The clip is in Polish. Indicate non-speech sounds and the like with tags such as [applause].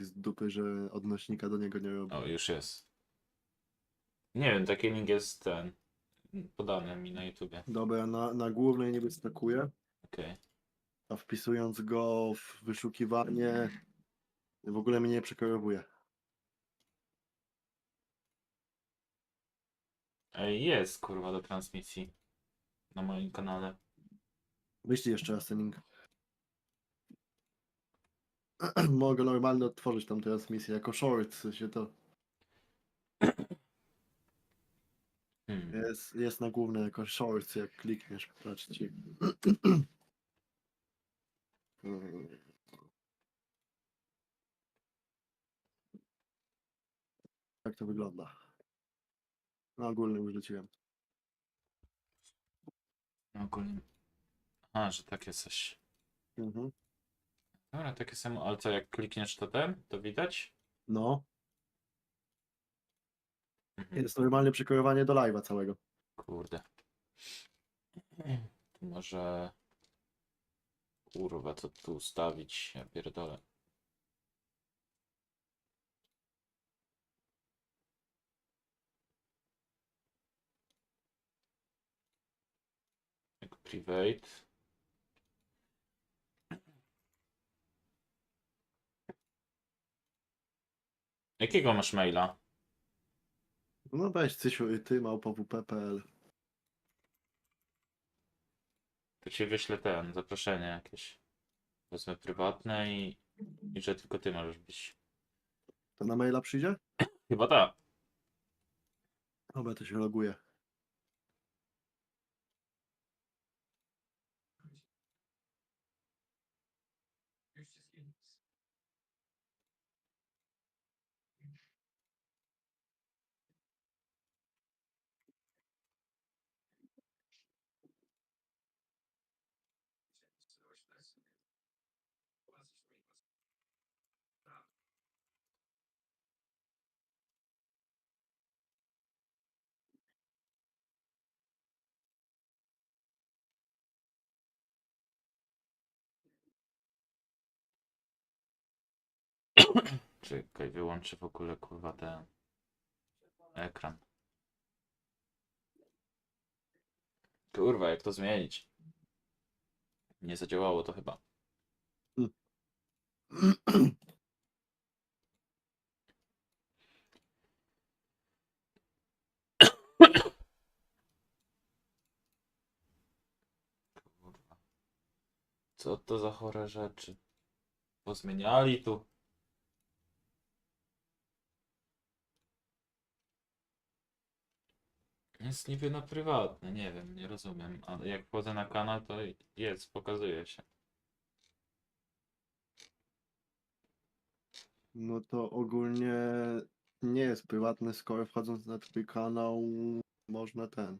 link z dupy, że odnośnika do niego nie robi. O, już jest. Nie wiem, taki link jest ten. Podany mi na YouTubie. Dobra, na, na głównej nie wyskakuje, Okej. a wpisując go w wyszukiwanie w ogóle mnie nie przekorowuje. Ej, Jest kurwa do transmisji. Na moim kanale. Wyślij jeszcze raz ten link. [clears throat] Mogę normalnie otworzyć tam transmisję jako short, sensie to Hmm. jest, jest na głównej jako short, jak klikniesz, patrz ci. [clears throat] Tak to wygląda. Na ogólnym już rzuciłem. No ogólnie. A, że takie coś. Mhm. Dobra, takie samo, ale co, jak klikniesz to ten, to widać? No, Mhm. jest normalnie przekierowanie do live'a całego. Kurde. To może... Kurwa, co tu ustawić? Ja pierdolę. Jak private. Jakiego masz maila? No weź Cysiu i ty małpa.wp.pl To ci wyślę ten, zaproszenie jakieś. Wezmę prywatne i, i że tylko ty możesz być. To na maila przyjdzie? Chyba tak. Dobra, to się loguje. [coughs] Czekaj, wyłączę w ogóle kurwa ten ekran. Kurwa, jak to zmienić? Nie zadziałało to chyba. [coughs] Co to za chore rzeczy? Pozmieniali tu. Jest niby na prywatne, nie wiem, nie rozumiem. Ale jak wchodzę na kanał, to jest, pokazuje się. No to ogólnie nie jest prywatny, skoro wchodząc na twój kanał można ten.